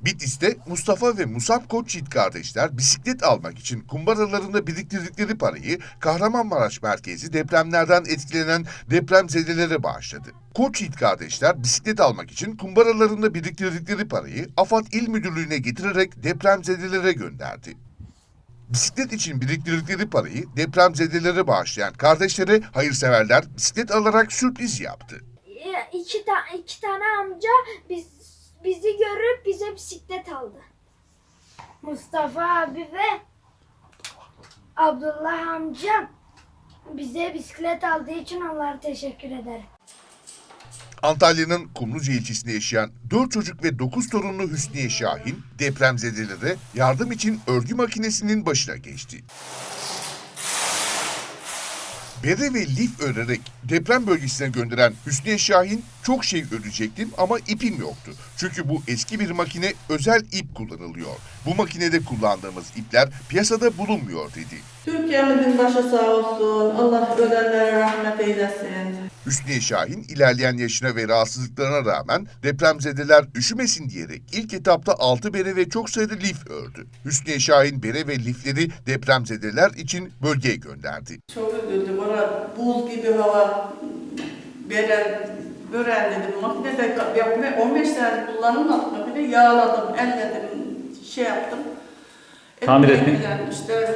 Bitlis'te Mustafa ve Musab Koçyiğit kardeşler bisiklet almak için kumbaralarında biriktirdikleri parayı Kahramanmaraş merkezi depremlerden etkilenen depremzedelere bağışladı. Koçyiğit kardeşler bisiklet almak için kumbaralarında biriktirdikleri parayı AFAD İl Müdürlüğü'ne getirerek depremzedelere gönderdi. Bisiklet için biriktirdikleri parayı depremzedelere bağışlayan kardeşlere hayırseverler bisiklet alarak sürpriz yaptı. İki, ta iki tane amca biz bizi görüp bize bisiklet aldı. Mustafa abi ve Abdullah amcam bize bisiklet aldığı için onlara teşekkür ederim. Antalya'nın Kumluca ilçesinde yaşayan 4 çocuk ve 9 torunlu Hüsniye Şahin depremzedelere yardım için örgü makinesinin başına geçti. Bere ve lif örerek deprem bölgesine gönderen Hüsniye Şahin çok şey örecektim ama ipim yoktu. Çünkü bu eski bir makine özel ip kullanılıyor. Bu makinede kullandığımız ipler piyasada bulunmuyor dedi. Türkiye'mizin başı sağ olsun. Allah ölenlere rahmet eylesin. Hüsniye Şahin ilerleyen yaşına ve rahatsızlıklarına rağmen depremzedeler üşümesin diyerek ilk etapta 6 bere ve çok sayıda lif ördü. Hüsniye Şahin bere ve lifleri depremzedeler için bölgeye gönderdi. Çok üzüldüm. Orada buz gibi hava. Beren, bören dedim. Makinede yapma 15 senedir kullanılmadık makine. Yağladım, elledim, şey yaptım. Tamir gelen işte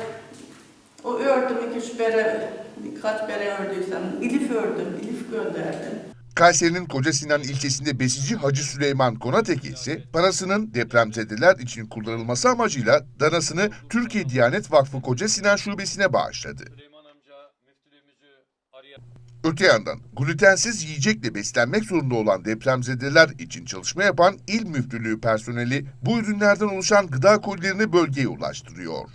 o ördüm iki üç bere, birkaç bere ördüysem. İlif ördüm, ilif gönderdim. Kayseri'nin Koca Sinan ilçesinde besici Hacı Süleyman Konateki ise parasının depremzedeler için kullanılması amacıyla danasını Türkiye Diyanet Vakfı Koca Sinan Şubesi'ne bağışladı. Öte yandan glutensiz yiyecekle beslenmek zorunda olan depremzedeler için çalışma yapan İl Müftülüğü personeli bu ürünlerden oluşan gıda kolilerini bölgeye ulaştırıyor.